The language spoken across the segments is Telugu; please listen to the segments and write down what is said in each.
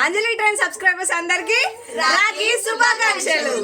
అంజలి ట్రైన్ సబ్స్క్రైబర్స్ అందరికీ రాఖీ శుభాకాంక్షలు.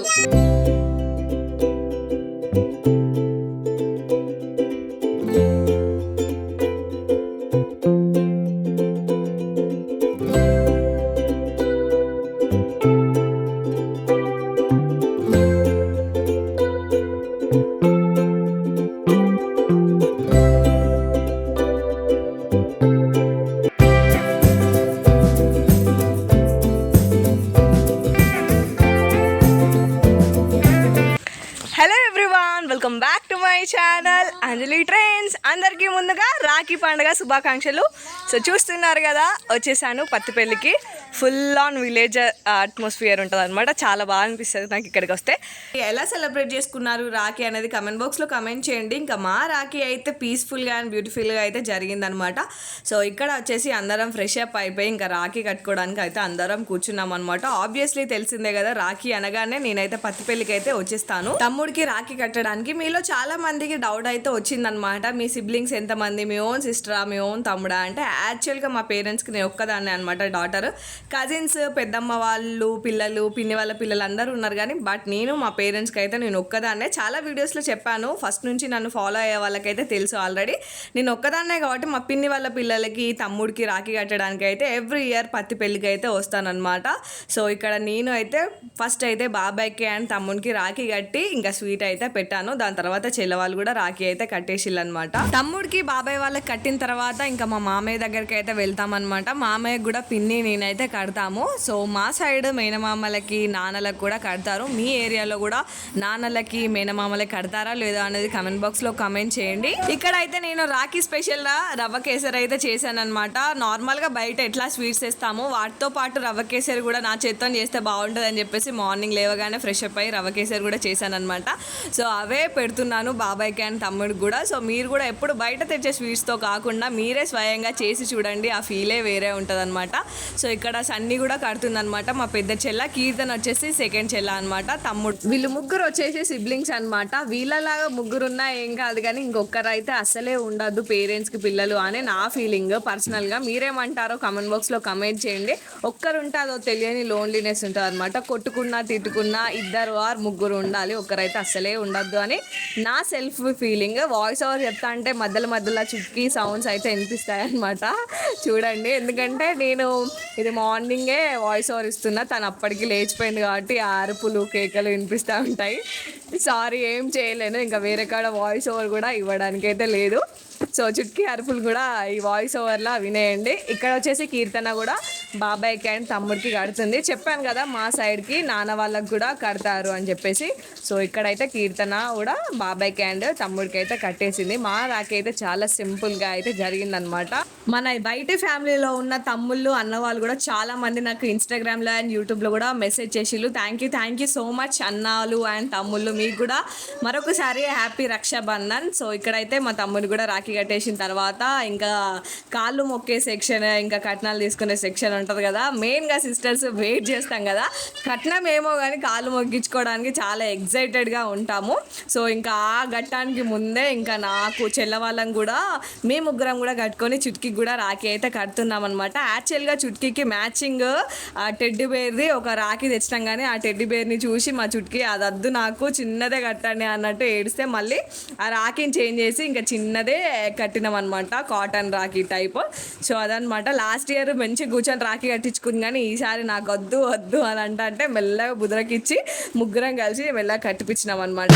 My channel Anjali trains. అందరికీ ముందుగా రాఖీ పండుగ శుభాకాంక్షలు. సో చూస్తున్నారు కదా వచ్చేసాను పత్తిపల్లికి ఫుల్ ఆన్ విలేజ్ అట్మాస్ఫియర్ ఉంటుంది అనమాట చాలా బాగా అనిపిస్తుంది నాకు ఇక్కడికి వస్తే. ఎలా సెలబ్రేట్ చేసుకున్నారు రాఖీ అనేది కమెంట్ బాక్స్లో కమెంట్ చేయండి. ఇంకా మా రాఖీ అయితే పీస్ఫుల్గా అండ్ బ్యూటిఫుల్గా అయితే జరిగిందనమాట సో ఇక్కడ వచ్చేసి అందరం ఫ్రెష్ అప్ అయిపోయి ఇంకా రాఖీ కట్టుకోవడానికి అయితే అందరం కూర్చున్నాం అనమాట ఆబ్వియస్లీ తెలిసిందే కదా రాఖీ అనగానే నేనైతే పత్తిపల్లికి అయితే వచ్చేస్తాను. తమ్ముడికి రాఖీ కట్టడానికి మీలో చాలా మందికి డౌట్ అయితే వచ్చిందనమాట మీ సిబ్లింగ్స్ ఎంతమంది? మీ ఓన్ సిస్టరా? మీ ఓన్ తమ్ముడా? అంటే యాక్చువల్గా మా పేరెంట్స్కి నేను ఒక్కదాన్నే అనమాట డాటర్. కజిన్స్ పెద్దమ్మ వాళ్ళు పిల్లలు పిన్ని వాళ్ళ పిల్లలు అందరూ ఉన్నారు కానీ బట్ నేను మా పేరెంట్స్కి అయితే నేను ఒక్కదాన్నే. చాలా వీడియోస్లో చెప్పాను. ఫస్ట్ నుంచి నన్ను ఫాలో అయ్యే వాళ్ళకైతే తెలుసు ఆల్రెడీ నేను ఒక్కదాన్నే కాబట్టి మా పిన్ని వాళ్ళ పిల్లలకి తమ్ముడికి రాఖీ కట్టడానికి అయితే ఎవ్రీ ఇయర్ పత్తి పెళ్ళికి అయితే వస్తానన్నమాట. సో ఇక్కడ నేను అయితే ఫస్ట్ అయితే బాబాయ్కి అండ్ తమ్ముడికి రాఖీ కట్టి ఇంకా స్వీట్ అయితే పెట్టాను. దాని తర్వాత చెల్లవాళ్ళు కూడా రాఖీ అయితే కట్టేసిల్లు అనమాట తమ్ముడికి బాబాయ్ వాళ్ళకి కట్టిన తర్వాత ఇంకా మా మామయ్య దగ్గరికి అయితే వెళ్తామన్నమాట. మామయ్య కూడా పిన్ని నేనైతే కడతాము. సో మా సైడ్ మేనమామలకి నాన్నలకు కూడా కడతారు. మీ ఏరియాలో కూడా నాన్నలకి మేనమామలకి కడతారా లేదా అనేది కమెంట్ బాక్స్లో కమెంట్ చేయండి. ఇక్కడ అయితే నేను రాఖీ స్పెషల్గా రవ్వ కేసరి అయితే చేశాను అనమాట నార్మల్గా బయట ఎట్లా స్వీట్స్ వేస్తామో వాటితో పాటు రవ్వ కేసరి కూడా నా చేత్తో చేస్తే బాగుంటుంది అని చెప్పేసి మార్నింగ్ లేవగానే ఫ్రెష్ అప్ అయ్యి రవ్వ కేసరి కూడా చేశాను అనమాట సో అవే పెడుతున్నాను బాబాయ్కి అండ్ తమ్ముడికి కూడా. సో మీరు కూడా ఎప్పుడు బయట తెచ్చే స్వీట్స్తో కాకుండా మీరే స్వయంగా చేసి చూడండి. ఆ ఫీలే వేరే ఉంటుంది అనమాట సో ఇక్కడ సన్ని కూడా కడుతుందన్నమాట. మా పెద్ద చెల్ల కీర్తన్ వచ్చేసి సెకండ్ చెల్ల అనమాట తమ్ముడు. వీళ్ళు ముగ్గురు వచ్చేసి సిబ్లింగ్స్ అనమాట వీళ్ళలాగా ముగ్గురున్నా ఏం కాదు కానీ ఇంకొకరు అయితే అసలే ఉండదు పేరెంట్స్కి పిల్లలు అని నా ఫీలింగ్ పర్సనల్గా మీరేమంటారో కమెంట్ బాక్స్లో కమెంట్ చేయండి. ఒక్కరు ఉంటే అదో తెలియని లోన్లీనెస్ ఉంటుంది అనమాట కొట్టుకున్నా తిట్టుకున్నా ఇద్దరు ఆర్ ముగ్గురు ఉండాలి. ఒక్కరైతే అసలే ఉండద్దు అని నా సెల్ఫ్ ఫీలింగ్ వాయిస్ ఓవర్ చెప్తా అంటే మధ్యలో మధ్యలో చుట్కీ సౌండ్స్ అయితే వినిపిస్తాయి అనమాట చూడండి. ఎందుకంటే నేను ఇది మా మార్నింగే వాయిస్ ఓవర్ ఇస్తున్నా. తను అప్పటికి లేచిపోయింది కాబట్టి అరుపులు కేకలు వినిపిస్తూ ఉంటాయి. సారీ ఏం చేయలేను. ఇంకా వేరే కాడ వాయిస్ ఓవర్ కూడా ఇవ్వడానికైతే లేదు. సో చుట్కీ అరుపులు కూడా ఈ వాయిస్ ఓవర్లా వినేయండి. ఇక్కడ వచ్చేసి కీర్తన కూడా బాబాయ్కి అండ్ తమ్ముడికి కడుతుంది. చెప్పాను కదా మా సైడ్కి నాన్న వాళ్ళకి కూడా కడతారు అని చెప్పేసి. సో ఇక్కడైతే కీర్తన కూడా బాబాయ్కి అండ్ తమ్ముడికి అయితే కట్టేసింది. మా రాకైతే చాలా సింపుల్గా అయితే జరిగిందనమాట. మన బయట ఫ్యామిలీలో ఉన్న తమ్ముళ్ళు అన్న వాళ్ళు కూడా చాలా మంది నాకు ఇన్స్టాగ్రామ్లో అండ్ యూట్యూబ్లో కూడా message చేసిళ్ళు. Thank you thank you so much అన్నాలు అండ్ తమ్ముళ్ళు. మీకు కూడా మరొకసారి హ్యాపీ రక్షాబంధన్. సో ఇక్కడైతే మా తమ్ముడు కూడా రాఖీ కట్టేసిన తర్వాత ఇంకా కాళ్ళు మొక్కే సెక్షన్ ఇంకా కట్నాలు తీసుకునే సెక్షన్ ఉంటుంది కదా. మెయిన్గా సిస్టర్స్ వెయిట్ చేస్తాం కదా. కట్నం ఏమో కానీ కాళ్ళు మొక్కించుకోవడానికి చాలా ఎగ్జైటెడ్గా ఉంటాము. సో ఇంకా ఆ ఘట్టానికి ముందే ఇంకా నాకు చెల్లవాళ్ళం కూడా మేము ముగ్గురం కూడా కట్టుకొని చుట్కీకి కూడా రాఖీ అయితే కడుతున్నాం అనమాట యాక్చువల్గా చుట్కీకి మ్యాచింగ్ ఆ టెడ్డి బేర్ది ఒక రాఖీ తెచ్చినాం కానీ ఆ టెడ్డి బేర్ని చూసి మా చుట్కీ అది వద్దు నాకు చిన్నదే కట్టండి అన్నట్టు ఏడిస్తే మళ్ళీ ఆ రాఖీని చేంజ్ చేసి ఇంకా చిన్నదే కట్టినాం అనమాట కాటన్ రాఖీ టైప్ సో అదనమాట లాస్ట్ ఇయర్ మంచి కూర్చొని రాఖీ కట్టించుకుంది కానీ ఈసారి నాకు వద్దు వద్దు అని అంటే అంటే మెల్లగా బుదరకిచ్చి ముగ్గురం కలిసి మెల్లగా కట్టిపించినాం అనమాట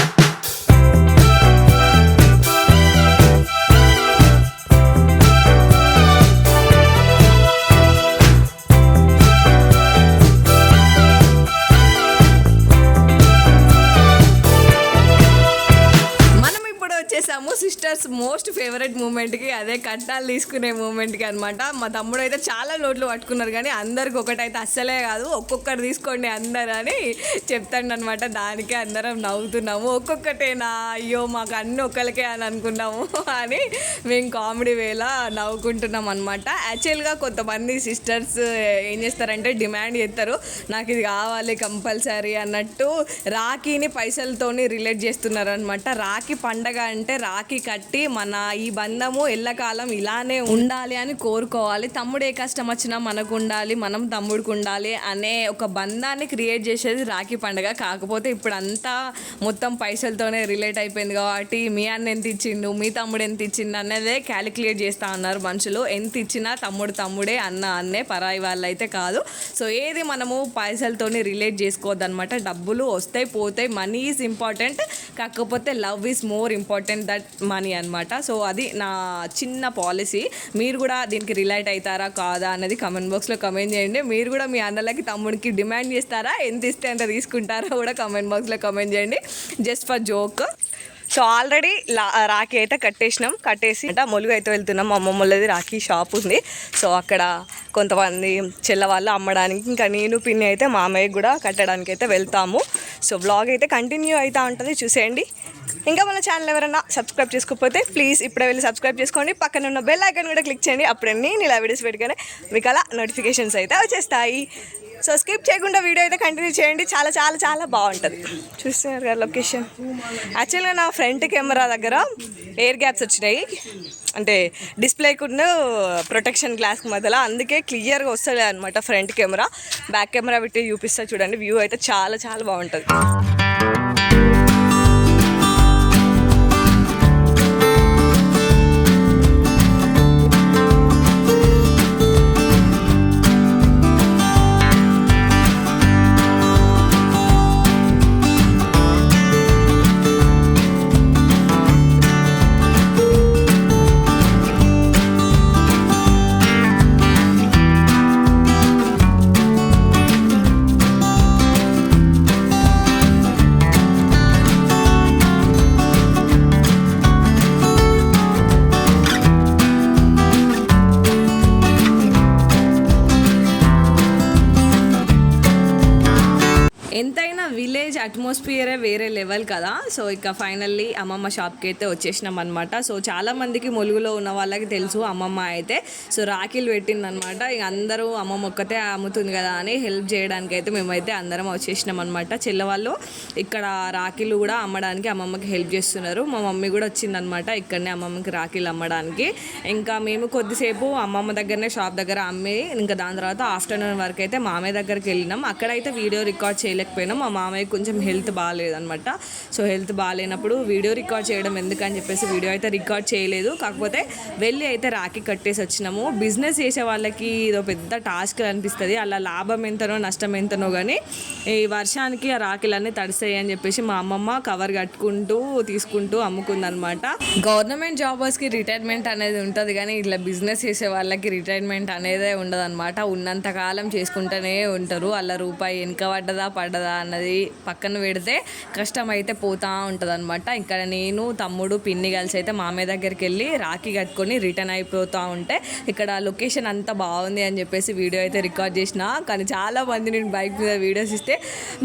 ఇప్పుడు సిస్టర్స్ మోస్ట్ ఫేవరెట్ మూమెంట్కి అదే కట్టాలు తీసుకునే మూమెంట్కి అనమాట మా తమ్ముడు అయితే చాలా నోట్లు పట్టుకున్నారు కానీ అందరికి ఒకటైతే అస్సలే కాదు. ఒక్కొక్కరు తీసుకోండి అందరు అని చెప్తాడు అనమాట దానికే అందరం నవ్వుతున్నాము. ఒక్కొక్కటేనా? అయ్యో మాకు అన్ని ఒక్కరికే అని అనుకున్నాము అని మేము కామెడీ వేళ నవ్వుకుంటున్నాం అనమాట యాక్చువల్గా కొంతమంది సిస్టర్స్ ఏం చేస్తారంటే డిమాండ్ చేస్తారు. నాకు ఇది కావాలి కంపల్సరీ అన్నట్టు రాఖీని పైసలతోని రిలేట్ చేస్తున్నారు అనమాట రాఖీ పండగ అంటే రాఖీ కట్టి మన ఈ బంధము ఎల్లకాలం ఇలానే ఉండాలి అని కోరుకోవాలి. తమ్ముడు ఏ కష్టం వచ్చినా మనకు ఉండాలి మనం తమ్ముడికి ఉండాలి అనే ఒక బంధాన్ని క్రియేట్ చేసేది రాఖీ పండుగ. కాకపోతే ఇప్పుడు అంతా మొత్తం పైసలతోనే రిలేట్ అయిపోయింది కాబట్టి మీ అన్న ఎంత ఇచ్చిండు మీ తమ్ముడు ఎంత ఇచ్చిండు అనేదే క్యాలిక్యులేట్ చేస్తా ఉన్నారు మనుషులు. ఎంత ఇచ్చినా తమ్ముడు తమ్ముడే అన్న అన్నే పరాయి వాళ్ళు అయితే కాదు. సో ఏది మనము పైసలతోని రిలేట్ చేసుకోవద్దు అనమాట డబ్బులు వస్తాయి పోతాయి. Money is important. కాకపోతే love is more important that money అనమాట సో అది నా చిన్న పాలసీ మీరు కూడా దీనికి రిలేట్ అవుతారా కాదా అన్నది కమెంట్ బాక్స్లో కమెంట్ చేయండి. మీరు కూడా మీ అన్నలకి తమ్ముడికి డిమాండ్ చేస్తారా ఎంత ఇస్తే అంత తీసుకుంటారా కూడా కమెంట్ బాక్స్లో కమెంట్ చేయండి. Just for joke so already లా రాఖీ అయితే కట్టేసినాం. కట్టేసి అంటే మొలుగు అయితే వెళ్తున్నాం. మా అమ్మమ్మలది రాఖీ షాప్ ఉంది. సో అక్కడ కొంతమంది చెల్లవాళ్ళు అమ్మడానికి ఇంకా నేను పిన్ని అయితే మామయ్య కూడా కట్టడానికి అయితే వెళ్తాము. సో బ్లాగ్ అయితే కంటిన్యూ అవుతూ ఉంటుంది. చూసేయండి. ఇంకా మన ఛానల్ ఎవరైనా సబ్స్క్రైబ్ చేసుకోకపోతే ప్లీజ్ ఇప్పుడే వెళ్ళి సబ్స్క్రైబ్ చేసుకోండి. పక్కన ఉన్న బెల్ ఐకాన్ కూడా క్లిక్ చేయండి. అప్పుడే నేను ఇలా వీడియోస్ పెట్టుకొని మీకు అలా నోటిఫికేషన్స్ అయితే వచ్చేస్తాయి. సో స్కిప్ చేయకుండా వీడియో అయితే కంటిన్యూ చేయండి. చాలా చాలా చాలా బాగుంటుంది. చూస్తున్నారు కదా లొకేషన్ యాక్చువల్గా నా ఫ్రంట్ కెమెరా దగ్గర ఎయిర్ గ్యాప్స్ వచ్చినాయి. అంటే డిస్ప్లేకుండా ప్రొటెక్షన్ గ్లాస్ మధ్యలో. అందుకే క్లియర్గా వస్తలే అనమాట ఫ్రంట్ కెమెరా బ్యాక్ కెమెరా పెట్టి చూపిస్తా చూడండి. వ్యూ అయితే చాలా చాలా బాగుంటుంది. విలేజ్ అట్మాస్ఫియరే వేరే లెవెల్ కదా. సో ఇక ఫైనల్లీ అమ్మమ్మ షాప్కి అయితే వచ్చేసినాం అనమాట సో చాలా మందికి ఉన్న వాళ్ళకి తెలుసు అమ్మమ్మ అయితే. సో రాఖీలు పెట్టిందనమాట ఇక అందరూ అమ్మమ్మ ఒక్కతే అమ్ముతుంది కదా అని హెల్ప్ చేయడానికి అయితే మేమైతే అందరం వచ్చేసినాం అనమాట చెల్లవాళ్ళు ఇక్కడ రాఖీలు కూడా అమ్మడానికి అమ్మమ్మకి హెల్ప్ చేస్తున్నారు. మా మమ్మీ కూడా వచ్చిందనమాట ఇక్కడనే అమ్మమ్మకి రాఖీలు అమ్మడానికి. ఇంకా మేము కొద్దిసేపు అమ్మమ్మ దగ్గరనే షాప్ దగ్గర అమ్మి ఇంకా దాని తర్వాత ఆఫ్టర్నూన్ వరకు అయితే మామయ్య దగ్గరికి వెళ్ళినాం. అక్కడైతే వీడియో రికార్డ్ చేయలేకపోయినాం. మా మామయ్య కొంచెం హెల్త్ బాగాలేదనమాట సో హెల్త్ బాగాలేనప్పుడు వీడియో రికార్డ్ చేయడం ఎందుకని చెప్పేసి వీడియో అయితే రికార్డ్ చేయలేదు. కాకపోతే వెళ్ళి అయితే రాఖీ కట్టేసి వచ్చినాము. బిజినెస్ చేసే వాళ్ళకి ఇదో పెద్ద టాస్క్ అనిపిస్తుంది. అలా లాభం ఎంతనో నష్టం ఎంతనో కానీ ఈ వర్షానికి ఆ రాఖీలన్నీ తడిస్తాయి అని చెప్పేసి మా అమ్మమ్మ కవర్ కట్టుకుంటూ తీసుకుంటూ అమ్ముకుందనమాట గవర్నమెంట్ జాబర్స్కి రిటైర్మెంట్ అనేది ఉంటుంది కానీ ఇట్లా బిజినెస్ చేసే వాళ్ళకి రిటైర్మెంట్ అనేదే ఉండదు అనమాట ఉన్నంతకాలం చేసుకుంటూనే ఉంటారు. అలా రూపాయి వెనుక పడ్డదా పడ్డదా అన్నది పక్కన పెడితే కష్టం అయితే పోతా ఉంటుంది అనమాట ఇక్కడ నేను తమ్ముడు పిన్ని కలిసి అయితే మామయ్య దగ్గరికి వెళ్ళి రాఖీ కట్టుకొని రిటర్న్ అయిపోతూ ఉంటే ఇక్కడ లొకేషన్ అంతా బాగుంది అని చెప్పేసి వీడియో అయితే రికార్డ్ చేసిన. కానీ చాలామంది నేను బైక్ మీద వీడియోస్ ఇస్తే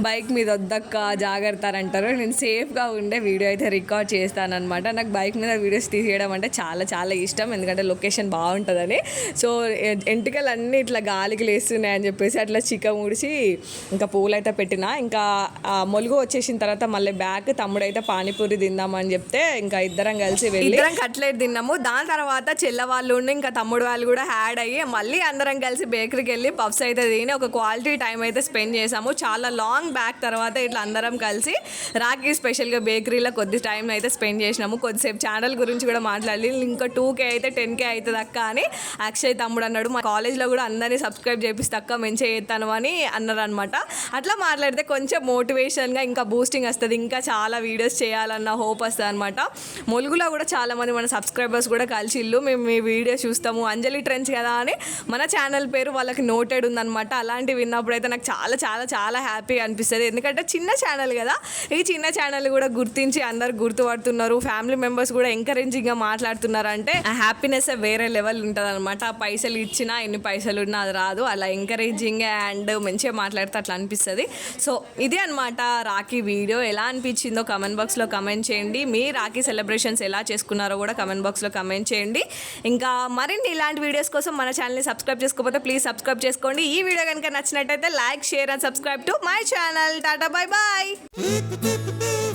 బైక్ మీద వద్దక్క జాగ్రత్త అని అంటారు నేను సేఫ్గా ఉండే వీడియో అయితే రికార్డ్ చేస్తానమాట నాకు బైక్ మీద వీడియోస్ తీసేయడం అంటే చాలా చాలా ఇష్టం. ఎందుకంటే లొకేషన్ బాగుంటుందని. సో ఎంటికలు అన్నీ ఇట్లా గాలికి లేస్తున్నాయి అని చెప్పేసి అట్లా చిక్క ముడిచి ఇంకా పూలు అయితే పెట్టిన. ఇంకా మొలుగు వచ్చేసిన తర్వాత మళ్ళీ బ్యాక్ తమ్ముడైతే పానీపూరి తిందామని చెప్తే ఇంకా ఇద్దరం కలిసి వెళ్ళి ఇద్దరం కట్లెట్ తిన్నాము. దాని తర్వాత చెల్ల వాళ్ళు ఉండి ఇంకా తమ్ముడు వాళ్ళు కూడా యాడ్ అయ్యి మళ్ళీ అందరం కలిసి బేకరీకి వెళ్ళి పఫ్స్ అయితే తిని ఒక క్వాలిటీ టైం అయితే స్పెండ్ చేసాము చాలా లాంగ్ బ్యాక్ తర్వాత ఇట్లా అందరం కలిసి రాఖీ స్పెషల్గా బేకరీలో కొద్ది టైం అయితే స్పెండ్ చేసినాము. కొద్దిసేపు ఛానల్ గురించి కూడా మాట్లాడి ఇంకా టూ కే అయితే టెన్ కే అవుతుంది అక్క అని అక్షయ్ తమ్ముడు అన్నాడు. మా కాలేజ్లో కూడా అందరినీ సబ్స్క్రైబ్ చేపిస్తే అక్క మంచిగా చేస్తాను అని అన్నారు అనమాట అట్లా మాట్లాడితే కొంచెం మోటివేషన్గా ఇంకా బూస్టింగ్ వస్తుంది. ఇంకా చాలా వీడియోస్ చేయాలన్న హోప్ వస్తుంది అనమాట ములుగులో కూడా చాలామంది మన సబ్స్క్రైబర్స్ కూడా కలిసి మేము మీ వీడియోస్ చూస్తాము. అంజలి ట్రెండ్స్ కదా అని మన ఛానల్ పేరు వాళ్ళకి నోటెడ్ ఉందన్నమాట. అలాంటివి విన్నప్పుడు అయితే నాకు చాలా చాలా చాలా హ్యాపీగా అనిపిస్తుంది. ఎందుకంటే చిన్న ఛానల్ కదా. ఈ చిన్న ఛానల్ కూడా గుర్తించి అందరు గుర్తుపడుతున్నారు. ఫ్యామిలీ మెంబర్స్ కూడా ఎంకరేజింగ్గా మాట్లాడుతున్నారు అంటే హ్యాపీనెస్ వేరే లెవెల్ ఉంటుంది అనమాట పైసలు ఇచ్చినా ఎన్ని పైసలు ఉన్నా అది రాదు. అలా ఎంకరేజింగ్ అండ్ మంచిగా మాట్లాడితే అట్లా అనిపిస్తుంది. సో ఇది ఇది అనమాట రాఖీ వీడియో ఎలా అనిపించిందో కమెంట్ బాక్స్లో కమెంట్ చేయండి. మీ రాఖీ సెలబ్రేషన్స్ ఎలా చేసుకున్నారో కూడా కమెంట్ బాక్స్లో కమెంట్ చేయండి. ఇంకా మరిన్ని ఇలాంటి వీడియోస్ కోసం మన ఛానల్ని సబ్స్క్రైబ్ చేసుకోకపోతే ప్లీజ్ సబ్స్క్రైబ్ చేసుకోండి. ఈ వీడియో కనుక నచ్చినట్టయితే like share and subscribe to my channel tata bye bye